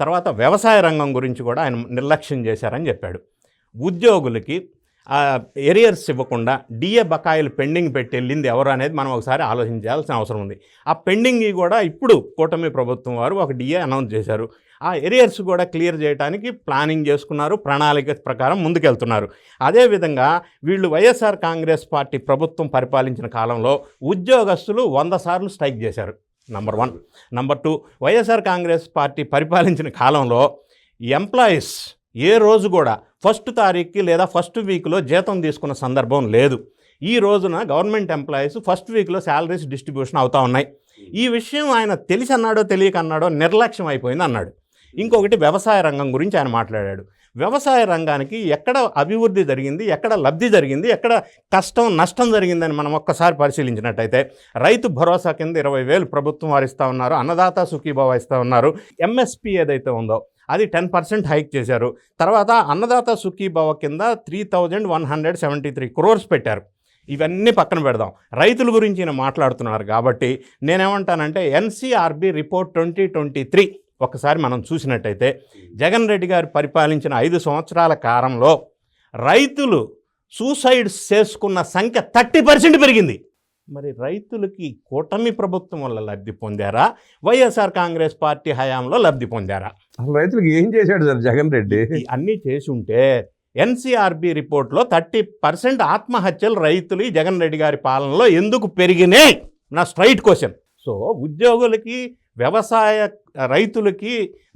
తర్వాత వ్యవసాయ రంగం గురించి కూడా ఆయన నిర్లక్ష్యం చేశారని చెప్పాడు. ఉద్యోగులకి ఎరియర్స్ ఇవ్వకుండా డిఏ బకాయిలు పెండింగ్ పెట్టి వెళ్ళింది ఎవరు అనేది మనం ఒకసారి ఆలోచించాల్సిన అవసరం ఉంది. ఆ పెండింగ్ కూడా ఇప్పుడు కూటమి ప్రభుత్వం వారు ఒక డిఏ అనౌన్స్ చేశారు. ఆ ఎరియర్స్ కూడా క్లియర్ చేయడానికి ప్లానింగ్ చేసుకున్నారు ప్రణాళిక ప్రకారం ముందుకెళ్తున్నారు. అదేవిధంగా వీళ్ళు వైఎస్ఆర్ కాంగ్రెస్ పార్టీ ప్రభుత్వం పరిపాలించిన కాలంలో ఉద్యోగస్తులు వంద సార్లు స్ట్రైక్ చేశారు. Number one number two YSR Congress party పరిపాలించిన కాలంలో ఎంప్లాయీస్ ఏ రోజు కూడా ఫస్ట్ తారీఖుకి లేదా ఫస్ట్ వీక్లో జీతం తీసుకున్న సందర్భం లేదు. ఈ రోజున గవర్నమెంట్ ఎంప్లాయీస్ ఫస్ట్ వీక్లో శాలరీస్ డిస్ట్రిబ్యూషన్ అవుతా ఉన్నాయి. ఈ విషయం ఆయన తెలిసి అన్నాడో తెలియక అన్నాడో నిర్లక్ష్యం అయిపోయింది అన్నాడు. ఇంకొకటి వ్యవసాయ రంగం గురించి ఆయన మాట్లాడాడు. వ్యవసాయ రంగానికి ఎక్కడ అభివృద్ధి జరిగింది ఎక్కడ లబ్ధి జరిగింది ఎక్కడ కష్టం నష్టం జరిగిందని మనం ఒక్కసారి పరిశీలించినట్టయితే రైతు భరోసా కింద ఇరవై వేలు ప్రభుత్వం వారు ఇస్తూ ఉన్నారు అన్నదాత సుఖీభావ ఇస్తూ ఉన్నారు. ఎంఎస్పి ఏదైతే ఉందో అది టెన్ పర్సెంట్ హైక్ చేశారు. తర్వాత అన్నదాత సుఖీభావ కింద three thousand one hundred seventy three crores పెట్టారు. ఇవన్నీ పక్కన పెడదాం. రైతుల గురించి మాట్లాడుతున్నారు కాబట్టి నేనేమంటానంటే NCRB report twenty twenty three ఒకసారి మనం చూసినట్టయితే జగన్ రెడ్డి గారు పరిపాలించిన ఐదు సంవత్సరాల కాలంలో రైతులు సూసైడ్స్ చేసుకున్న సంఖ్య థర్టీ పర్సెంట్ పెరిగింది. మరి రైతులకి కూటమి ప్రభుత్వం వల్ల లబ్ధి పొందారా? వైఎస్ఆర్ కాంగ్రెస్ పార్టీ హయాంలో లబ్ధి పొందారా? అసలు రైతులకు ఏం చేశాడు సార్ జగన్ రెడ్డి? అన్నీ చేసి ఉంటే ఎన్సీఆర్బి రిపోర్ట్లో థర్టీ పర్సెంట్ ఆత్మహత్యలు రైతులు జగన్ రెడ్డి గారి పాలనలో ఎందుకు పెరిగినాయి? నా స్ట్రైట్ క్వశ్చన్. సో ఉద్యోగులకి వ్యవసాయ రైతులకి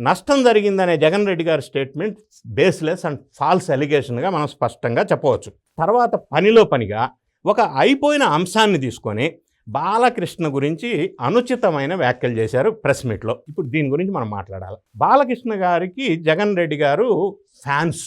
నష్టం జరిగిందనే జగన్ రెడ్డి గారి స్టేట్మెంట్ బేస్లెస్ అండ్ ఫాల్స్ ఎలిగేషన్గా మనం స్పష్టంగా చెప్పవచ్చు. తర్వాత పనిలో పనిగా ఒక అయిపోయిన అంశాన్ని తీసుకొని బాలకృష్ణ గురించి అనుచితమైన వ్యాఖ్యలు చేశారు ప్రెస్ మీట్లో. ఇప్పుడు దీని గురించి మనం మాట్లాడాలి. బాలకృష్ణ గారికి జగన్ రెడ్డి గారు ఫ్యాన్స్.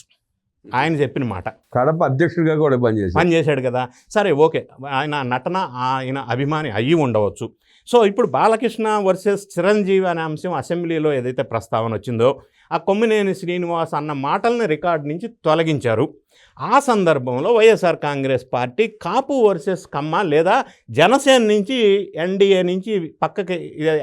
ఆయన చెప్పిన మాట. కడప అధ్యక్షుడిగా కూడా పనిచేశాడు. పని చేశాడు కదా. సరే ఓకే. ఆయన నటన ఆయన అభిమాని అయ్యి ఉండవచ్చు. సో ఇప్పుడు బాలకృష్ణ వర్సెస్ చిరంజీవి అనే అంశం అసెంబ్లీలో ఏదైతే ప్రస్తావన వచ్చిందో ఆ కొమ్మినేని శ్రీనివాస్ అన్న మాటల్ని రికార్డు నుంచి తొలగించారు. ఆ సందర్భంలో YSR Congress party Kapu versus Kamma లేదా జనసేన నుంచి ఎన్డీఏ నుంచి పక్కకి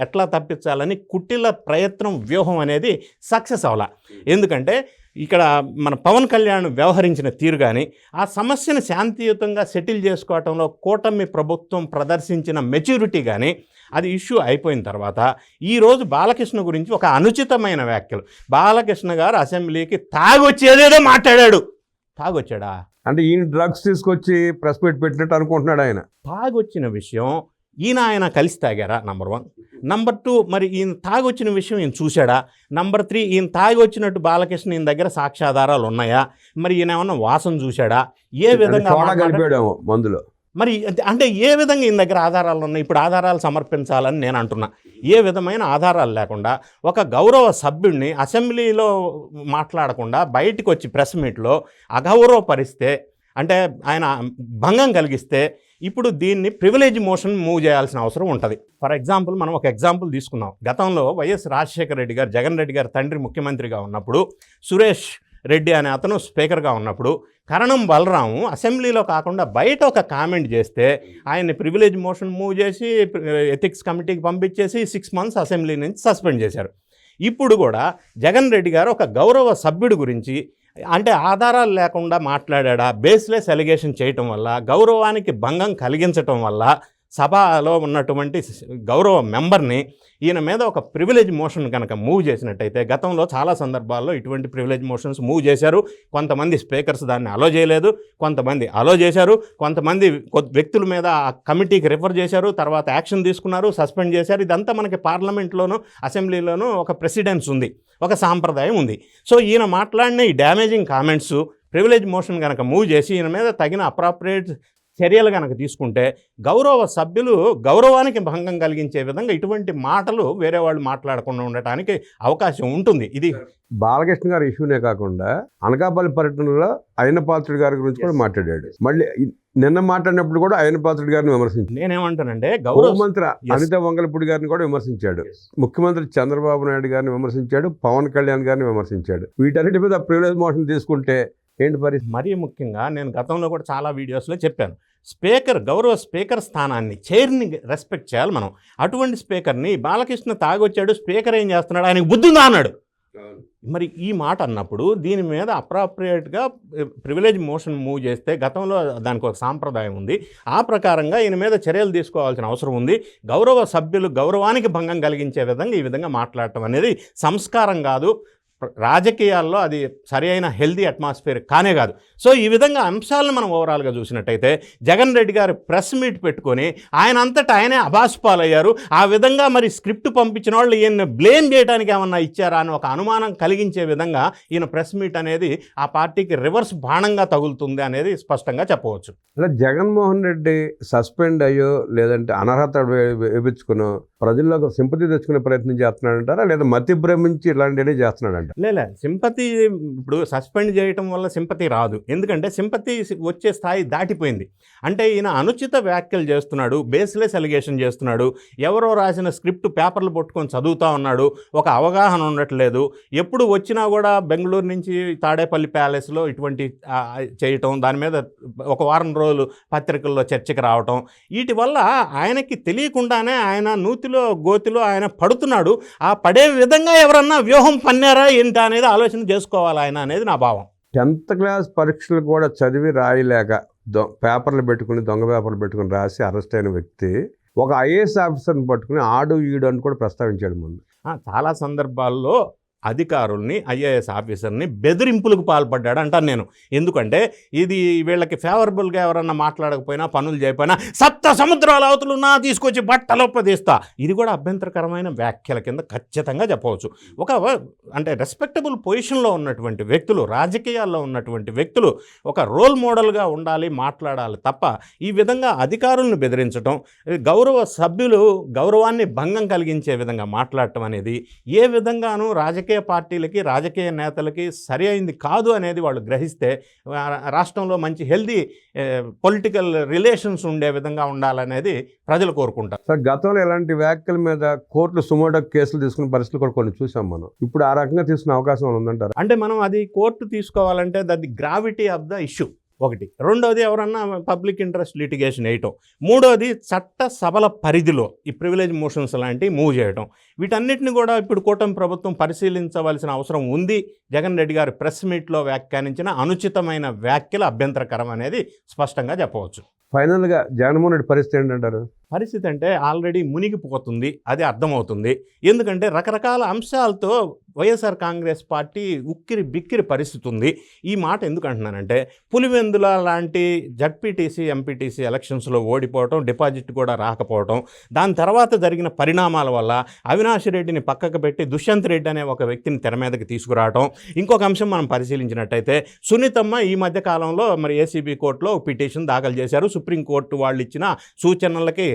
ఎట్లా తప్పించాలని కుట్టిల ప్రయత్నం వ్యూహం అనేది సక్సెస్ అవ్వాల ఎందుకంటే ఇక్కడ మన పవన్ కళ్యాణ్ వ్యవహరించిన తీరు కానీ ఆ సమస్యను శాంతియుతంగా సెటిల్ చేసుకోవటంలో కూటమి ప్రభుత్వం ప్రదర్శించిన మెచ్యూరిటీ కానీ అది ఇష్యూ అయిపోయిన తర్వాత ఈరోజు బాలకృష్ణ గురించి ఒక అనుచితమైన వ్యాఖ్యలు. బాలకృష్ణ గారు అసెంబ్లీకి తాగొచ్చేదేదో మాట్లాడాడు. తాగొచ్చాడా? అంటే ఈయన డ్రగ్స్ తీసుకొచ్చి ప్రెస్ మీట్ పెట్టినట్టు అనుకుంటున్నాడు ఆయన. తాగొచ్చిన విషయం ఈయన ఆయన కలిసి తాగారా? నంబర్ వన్ నంబర్ టూ మరి ఈయన తాగొచ్చిన విషయం ఈయన చూశాడా? నంబర్ త్రీ ఈయన తాగి వచ్చినట్టు బాలకృష్ణ ఈయన దగ్గర సాక్ష్యాధారాలు ఉన్నాయా? మరి ఈయన ఏమన్నా వాసన చూశాడా? ఏ విధంగా మందులో. మరి అంటే- అంటే ఏ విధంగా ఈయన దగ్గర ఆధారాలు ఉన్నాయి? ఇప్పుడు ఆధారాలు సమర్పించాలని నేను అంటున్నా. ఏ విధమైన ఆధారాలు లేకుండా ఒక గౌరవ సభ్యుడిని అసెంబ్లీలో మాట్లాడకుండా బయటికి వచ్చి ప్రెస్ మీట్లో అగౌరవపరిస్తే అంటే ఆయన భంగం కలిగిస్తే ఇప్పుడు దీన్ని ప్రివిలేజ్ మోషన్ మూవ్ చేయాల్సిన అవసరం ఉంటుంది. ఫర్ ఎగ్జాంపుల్ మనం ఒక ఎగ్జాంపుల్ తీసుకుందాం. గతంలో వైఎస్ రాజశేఖర రెడ్డి గారు జగన్ రెడ్డి గారు తండ్రి ముఖ్యమంత్రిగా ఉన్నప్పుడు సురేష్ రెడ్డి అనే అతను స్పీకర్గా ఉన్నప్పుడు కరణం బలరాము అసెంబ్లీలో కాకుండా బయట ఒక కామెంట్ చేస్తే ఆయన్ని ప్రివిలేజ్ మోషన్ మూవ్ చేసి ఎథిక్స్ కమిటీకి పంపించేసి సిక్స్ మంత్స్ అసెంబ్లీ నుంచి సస్పెండ్ చేశారు. ఇప్పుడు కూడా జగన్ రెడ్డి గారు ఒక గౌరవ సభ్యుడి గురించి అంటే ఆధారాలు లేకుండా మాట్లాడా బేస్లెస్ అలిగేషన్ చేయటం వల్ల గౌరవానికి భంగం కలిగించటం వల్ల సభలో ఉన్నటువంటి గౌరవ మెంబర్ని ఈయన మీద ఒక ప్రివిలేజ్ మోషన్ కనుక మూవ్ చేసినట్టయితే గతంలో చాలా సందర్భాల్లో ఇటువంటి ప్రివిలేజ్ మోషన్స్ మూవ్ చేశారు. కొంతమంది స్పీకర్స్ దాన్ని అలో చేయలేదు. కొంతమంది అలో చేశారు. కొంతమంది వ్యక్తుల మీద ఆ కమిటీకి రిఫర్ చేశారు. తర్వాత యాక్షన్ తీసుకున్నారు. సస్పెండ్ చేశారు. ఇదంతా మనకి పార్లమెంట్లోనూ అసెంబ్లీలోనూ ఒక ప్రెసిడెన్స్ ఉంది. ఒక సాంప్రదాయం ఉంది. సో ఈయన మాట్లాడిన ఈ డ్యామేజింగ్ కామెంట్స్ ప్రివిలేజ్ మోషన్ కనుక మూవ్ చేసి ఈయన మీద తగిన అప్రాప్రియేట్ చర్యలు కనుక తీసుకుంటే గౌరవ సభ్యులు గౌరవానికి భంగం కలిగించే విధంగా ఇటువంటి మాటలు వేరే వాళ్ళు మాట్లాడకుండా ఉండటానికి అవకాశం ఉంటుంది. ఇది బాలకృష్ణ గారి ఇష్యూనే కాకుండా అనకాపల్లి పర్యటనలో అయిన పాత్రుడి గారి గురించి కూడా మాట్లాడాడు. మళ్ళీ నిన్న మాట్లాడినప్పుడు కూడా అయిన పాత్రుడి గారిని విమర్శించాడు. నేనేమంటానంటే గౌరవ Yes. అనిత వంగలపూడి గారిని కూడా విమర్శించాడు. ముఖ్యమంత్రి చంద్రబాబు నాయుడు గారిని విమర్శించాడు. పవన్ కళ్యాణ్ గారిని విమర్శించాడు. వీటన్నిటి మీద ప్రివిలేజ్ మోషన్ తీసుకుంటే ఏంటి పరిస్థితి? మరీ ముఖ్యంగా నేను గతంలో కూడా చాలా వీడియోస్లో చెప్పాను. స్పీకర్ గౌరవ స్పీకర్ స్థానాన్ని చైర్ని రెస్పెక్ట్ చేయాలి మనం. అటువంటి స్పీకర్ని బాలకృష్ణ తాగొచ్చాడు స్పీకర్ ఏం చేస్తున్నాడు? ఆయనకు బుద్ధి ఉందా అన్నాడు. మరి ఈ మాట అన్నప్పుడు దీని మీద అప్రాప్రియేట్గా ప్రివిలేజ్ మోషన్ మూవ్ చేస్తే గతంలో దానికి ఒక సాంప్రదాయం ఉంది. ఆ ప్రకారంగా ఈయన మీద చర్యలు తీసుకోవాల్సిన అవసరం ఉంది. గౌరవ సభ్యులు గౌరవానికి భంగం కలిగించే విధంగా ఈ విధంగా మాట్లాడటం అనేది సంస్కారం కాదు. రాజకీయాల్లో అది సరి అయిన హెల్దీ అట్మాస్ఫియర్ కానే కాదు. సో ఈ విధంగా అంశాలను మనం ఓవరాల్గా చూసినట్టయితే జగన్ రెడ్డి గారు ప్రెస్ మీట్ పెట్టుకొని ఆయన అంతటా ఆయనే అభాసుపాలయ్యారు ఆ విధంగా మరి స్క్రిప్ట్ పంపించిన వాళ్ళు ఈయన బ్లేమ్ చేయడానికి ఏమన్నా ఇచ్చారా అని ఒక అనుమానం కలిగించే విధంగా ఈయన ప్రెస్ మీట్ అనేది ఆ పార్టీకి రివర్స్ బాణంగా తగులుతుంది అనేది స్పష్టంగా చెప్పవచ్చు. అలా జగన్మోహన్ రెడ్డి సస్పెండ్ అయ్యో లేదంటే అనర్హత వే- ప్రజల్లో ఒక సింపతి తెచ్చుకునే ప్రయత్నం చేస్తున్నాడంటారా? లేదా మతి భ్రమించి ఇలాంటివి చేస్తున్నాడంట? లేదా సింపతి ఇప్పుడు సస్పెండ్ చేయటం వల్ల సింపతి రాదు. ఎందుకంటే సింపతి వచ్చే స్థాయి దాటిపోయింది. అంటే ఈయన అనుచిత వ్యాఖ్యలు చేస్తున్నాడు బేస్లెస్ అలిగేషన్ చేస్తున్నాడు ఎవరో రాసిన స్క్రిప్ట్ పేపర్లు పట్టుకొని చదువుతా ఉన్నాడు ఒక అవగాహన ఉండట్లేదు. ఎప్పుడు వచ్చినా కూడా బెంగళూరు నుంచి తాడేపల్లి ప్యాలెస్లో ఇటువంటి చేయటం దాని మీద ఒక వారం రోజులు పత్రికల్లో చర్చకు రావటం వీటి వల్ల ఆయనకి తెలియకుండానే ఆయన నూతిలో గోతిలో ఆయన పడుతున్నాడు. ఆ పడే విధంగా ఎవరన్నా వ్యూహం పన్నారా ఏంటా అనేది ఆలోచన చేసుకోవాలి ఆయన అనేది నా భావం. టెన్త్ క్లాస్ పరీక్షలు కూడా చదివి రాయలేక దొ పేపర్లు పెట్టుకుని దొంగ పేపర్లు పెట్టుకుని రాసి అరెస్ట్ అయిన వ్యక్తి ఒక ఐఏఎస్ ఆఫీసర్ని పట్టుకుని ఆడు ఈడు అని కూడా ప్రస్తావించాడు ముందు. చాలా సందర్భాల్లో అధికారుల్ని ఐఏఎస్ ఆఫీసర్ని బెదిరింపులకు పాల్పడ్డాడు అంటాను నేను. ఎందుకంటే ఇది వీళ్ళకి ఫేవరబుల్గా ఎవరన్నా మాట్లాడకపోయినా పనులు చేయకపోయినా సప్త సముద్రాల అవతలు నా తీసుకొచ్చి బట్టలో ఇది కూడా అభ్యంతరకరమైన వ్యాఖ్యల కింద ఖచ్చితంగా చెప్పవచ్చు. ఒక అంటే రెస్పెక్టబుల్ పొజిషన్లో ఉన్నటువంటి వ్యక్తులు రాజకీయాల్లో ఉన్నటువంటి వ్యక్తులు ఒక రోల్ మోడల్గా ఉండాలి మాట్లాడాలి తప్ప ఈ విధంగా అధికారులను బెదిరించడం గౌరవ సభ్యులు గౌరవాన్ని భంగం కలిగించే విధంగా మాట్లాడటం అనేది ఏ విధంగానూ రాజకీయ పార్టీలకి రాజకీయ నేతలకి సరి అయింది కాదు అనేది వాళ్ళు గ్రహిస్తే రాష్ట్రంలో మంచి హెల్దీ పొలిటికల్ రిలేషన్స్ ఉండే విధంగా ఉండాలనేది ప్రజలు కోరుకుంటారు. సార్ గతంలో ఇలాంటి వ్యాఖ్యల మీద కోర్టులు సుమోటో కేసులు తీసుకున్న పరిస్థితులు కూడా కొన్ని చూసాం మనం. ఇప్పుడు ఆ రకంగా తీసుకునే అవకాశం ఉందంటారా? అంటే మనం అది కోర్టు తీసుకోవాలంటే that the gravity of the issue ఒకటి. రెండోది ఎవరన్నా పబ్లిక్ ఇంట్రెస్ట్ లిటిగేషన్ వేయటం. మూడోది చట్ట సభల పరిధిలో ఈ ప్రివిలేజ్ మోషన్స్ లాంటివి మూవ్ చేయటం. వీటన్నిటిని కూడా ఇప్పుడు కూటమి ప్రభుత్వం పరిశీలించవలసిన అవసరం ఉంది. జగన్ రెడ్డి గారు ప్రెస్ మీట్లో వ్యాఖ్యానించిన అనుచితమైన వ్యాఖ్యలు అభ్యంతరకరం అనేది స్పష్టంగా చెప్పవచ్చు. ఫైనల్గా జగన్మోహన్ రెడ్డి పరిస్థితి ఏంటంటారు? పరిస్థితి అంటే ఆల్రెడీ మునిగిపోతుంది అది అర్థమవుతుంది. ఎందుకంటే రకరకాల అంశాలతో వైఎస్ఆర్ కాంగ్రెస్ పార్టీ ఉక్కిరి బిక్కిరి పరిస్థితి ఉంది ఈ మాట ఎందుకు అంటున్నానంటే పులివెందుల లాంటి జడ్పీటీసీ ఎంపీటీసీ ఎలక్షన్స్లో ఓడిపోవటం డిపాజిట్ కూడా రాకపోవటం దాని తర్వాత జరిగిన పరిణామాల వల్ల అవినాష్ రెడ్డిని పక్కకు పెట్టి దుష్యంత్ రెడ్డి అనే ఒక వ్యక్తిని తెర మీదకి తీసుకురావటం ఇంకొక అంశం మనం పరిశీలించినట్టయితే సునీతమ్మ ఈ మధ్య కాలంలో మరి ఏసీబీ కోర్టులో పిటిషన్ దాఖలు చేశారు. సుప్రీంకోర్టు వాళ్ళు ఇచ్చిన సూచనలకి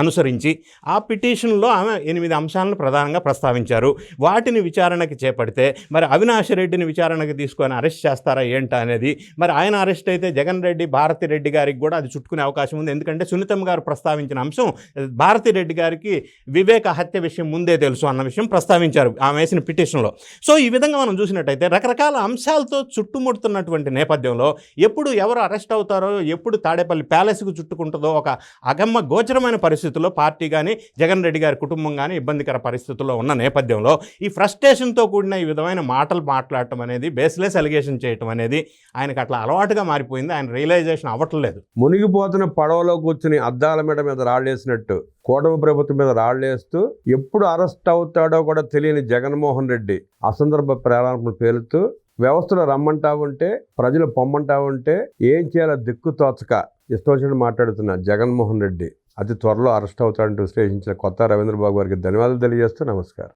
అనుసరించి ఆ పిటిషన్లో ఆమె ఎనిమిది అంశాలను ప్రధానంగా ప్రస్తావించారు. వాటిని విచారణకి చేపడితే మరి అవినాష్ రెడ్డిని విచారణకు తీసుకొని అరెస్ట్ చేస్తారా ఏంటా అనేది మరి ఆయన అరెస్ట్ అయితే జగన్ రెడ్డి భారతి రెడ్డి గారికి కూడా అది చుట్టుకునే అవకాశం ఉంది. ఎందుకంటే సునీతమ్మ గారు ప్రస్తావించిన అంశం భారతి రెడ్డి గారికి వివేక హత్య విషయం ముందే తెలుసు అన్న విషయం ప్రస్తావించారు ఆమె వేసిన పిటిషన్లో. సో ఈ విధంగా మనం చూసినట్టయితే రకరకాల అంశాలతో చుట్టుముడుతున్నటువంటి నేపథ్యంలో ఎప్పుడు ఎవరు అరెస్ట్ అవుతారో ఎప్పుడు తాడేపల్లి ప్యాలెస్కు చుట్టుకుంటుందో ఒక అగమ్మ గోచరం గోచరమైన పరిస్థితుల్లో పార్టీ కానీ జగన్ రెడ్డి గారి కుటుంబం కానీ ఇబ్బందికర పరిస్థితుల్లో ఉన్న నేపథ్యంలో ఈ ఫ్రస్ట్రేషన్తో కూడిన ఈ విధమైన మాటలు మాట్లాడటం అనేది బేస్లెస్ అలిగేషన్ చేయటం అనేది ఆయనకు అట్లా అలవాటుగా మారిపోయింది. ఆయన రియలైజేషన్ అవ్వట్లేదు. మునిగిపోతున్న పడవలో కూర్చుని అద్దాల మీద మీద రాళ్ళేసినట్టు కూటమి ప్రభుత్వం మీద రాళ్ళేస్తూ ఎప్పుడు అరెస్ట్ అవుతాడో కూడా తెలియని జగన్మోహన్ రెడ్డి అసందర్భ ప్రేరణలు పేలుతూ వ్యవస్థలో రమ్మంటా ఉంటే ప్రజలు పొమ్మంటా ఉంటే ఏం చేయాలో దిక్కు తోచక ఇష్టం వచ్చినట్టు మాట్లాడుతున్న జగన్మోహన్ రెడ్డి. అతి త్వరలో అరెస్ట్ అవుతాడంటూ విశ్లేషించిన కొత్త రవీంద్రబాబు గారికి ధన్యవాదాలు తెలియజేస్తూ నమస్కారం.